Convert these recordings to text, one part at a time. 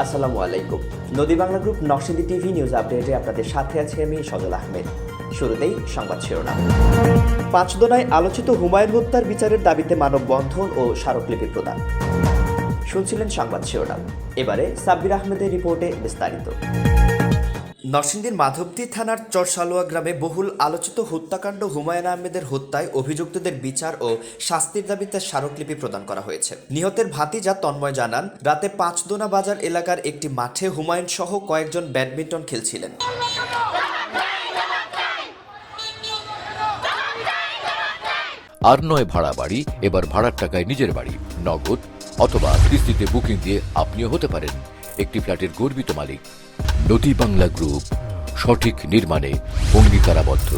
আসসালামু আলাইকুম। নদী বাংলা গ্রুপ নকশিন্দি টিভি নিউজ আপডেটে আপনাদের সাথে আছি আমি সজল আহমেদ। শুরুতেই সংবাদ শিরোনাম। পাঁচদোনায় আলোচিত হুমায়ুন হত্যার বিচারের দাবিতে মানববন্ধন ও স্মারকলিপি প্রদান। শুনছিলেন সংবাদ শিরোনাম। এবারে সাব্বির আহমেদের রিপোর্টে বিস্তারিত। নরসিংদীর মাধবদী থানার চরসালোয়া গ্রামে বহুল আলোচিত হত্যাকাণ্ড হুমায়ুন আহমেদের হত্যায় অভিযুক্তদের বিচার ও শাস্তির দাবিতে স্মারকলিপি প্রদান করা হয়েছে। নিহতের ভাতিজা তন্ময় জানান, রাতে পাঁচদোনা বাজার এলাকার একটি মাঠে হুমায়ুন সহ কয়েকজন ব্যাডমিন্টন খেলছিলেন। আর নয় ভাড়া বাড়ি, এবার ভাড়ার টাকায় নিজের বাড়ি, নগদ অথবা কিস্তিতে বুকিং দিয়ে আপনিও হতে পারেন। একটি ফ্ল্যাটের গর্বিত মালিক। নদী বাংলা গ্রুপ সঠিক নির্মাণে অঙ্গীকারাবদ্ধ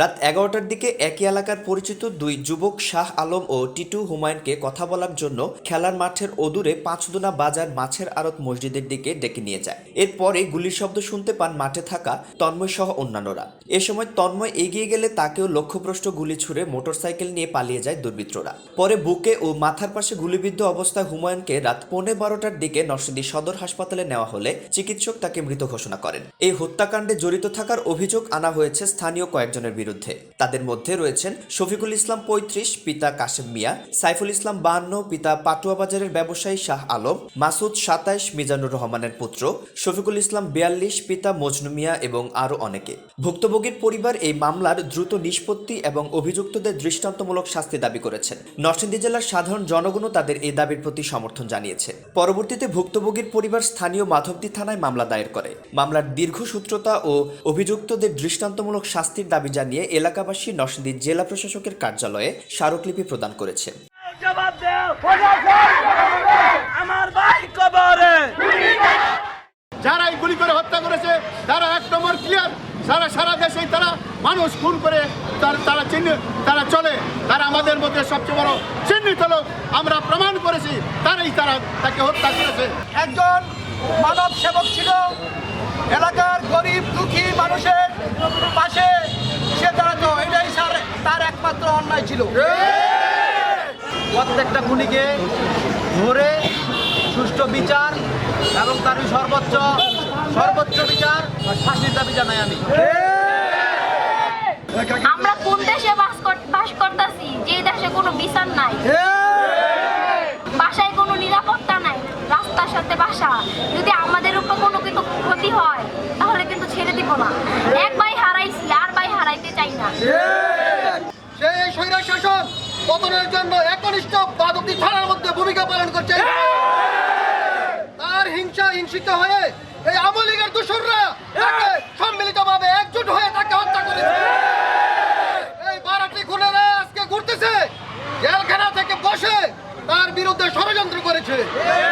রাত এগারোটার দিকে একই এলাকার পরিচিত দুই যুবক শাহ আলম ও টিটু হুমায়ুনকে কথা বলার জন্য খেলার মাঠের অদূরে পাঁচদোনা বাজার মাছের আড়ত মসজিদের দিকে ডেকে নিয়ে যায়। এরপরে গুলির শব্দ শুনতে পান মাঠে থাকা তন্ময় সহ অন্যান্যরা। এ সময় তন্ময় এগিয়ে গেলে তাকেও লক্ষ্যভ্রষ্ট গুলি ছুড়ে মোটরসাইকেল নিয়ে পালিয়ে যায় দুর্বৃত্তরা। পরে বুকে ও মাথার পাশে গুলিবিদ্ধ অবস্থায় হুমায়ুনকে রাত পৌনে বারোটার দিকে নরসিংদী সদর হাসপাতালে নেওয়া হলে চিকিৎসক তাকে মৃত ঘোষণা করেন। এই হত্যাকাণ্ডে জড়িত থাকার অভিযোগ আনা হয়েছে স্থানীয় কয়েকজনের বিরুদ্ধে। তাদের মধ্যে রয়েছেন শফিকুল ইসলাম পঁয়ত্রিশ, পিতা কাশেম মিয়া, সাইফুল ইসলাম বাহান্ন, পিতা পাটুয়া বাজারের ব্যবসায়ী শাহ আলম, মাসুদ সাতাইশ, মিজানুর রহমানের পুত্র, শফিকুল ইসলাম বিয়াল্লিশ, পিতা মজনু মিয়া এবং আরও অনেকে। ভুক্তভোগীর পরিবার এই মামলার দ্রুত নিষ্পত্তি এবং অভিযুক্তদের দৃষ্টান্তমূলক শাস্তি দাবি করেছেন। নরসিংদী জেলার সাধারণ জনগণও তাদের এই দাবির প্রতি সমর্থন জানিয়েছে। পরবর্তীতে ভুক্তভোগীর পরিবার স্থানীয় মাধবদী থানায় মামলা দায়ের করে। মামলার দীর্ঘসূত্রতা ও অভিযুক্তদের দৃষ্টান্তমূলক শাস্তির দাবি জানিয়ে এলাকাবাসী নরসিংদী জেলা প্রশাসকের কার্যালয়ে স্মারকলিপি প্রদান আমার ভাই কবরে। যারা এই গুলি করে হত্যা করেছে তারা এক নম্বর ক্লিয়ার সারা সারা দেশে তারা মানুষ খুন করে তারা চিহ্ন তারা চলে। তারা আমাদের মধ্যে সবচেয়ে বড় চিহ্নিত লোক। আমরা প্রমাণ করেছি তারাই তারা তাকে হত্যা করেছে। একজন মানব সেবক ছিল। এলাকার গরিব দুঃখী মানুষের একমাত্র অন্যায় ছিল। প্রত্যেকটা খুনিকে ধরে সুষ্ঠু বিচার এবং তার সর্বোচ্চ সর্বোচ্চ বিচার ফাঁসির দাবি জানাই আমি। আমরা কোন দেশে বাস করতেছি? যে দেশে কোনো বিচার নাই। বাসায় কোনো নিরাপত্তা নাই। রাস্তার সাথে বাসা। যদি আমাদের উপর কোনো কিছু ক্ষতি হয়, তাহলে কিন্তু ছেড়ে দিব না। এক ভাই হারাইছি, আর ভাই হারাইতে চাই না। সেই শাসন পতনের জন্য একনিষ্ঠ বাদকটি থানার মধ্যে ভূমিকা পালন করছে। তার হিংসা হিংসিত হয়ে এই আওয়ামী লীগের দূষণরা তাকে সম্মিলিতভাবে একজোট হয়ে তাকে হত্যা করেছে। এই! বারাটি খুনেরা আজকে ঘুরতেছে জেলখানা থেকে বসে তার বিরুদ্ধে ষড়যন্ত্র করেছে।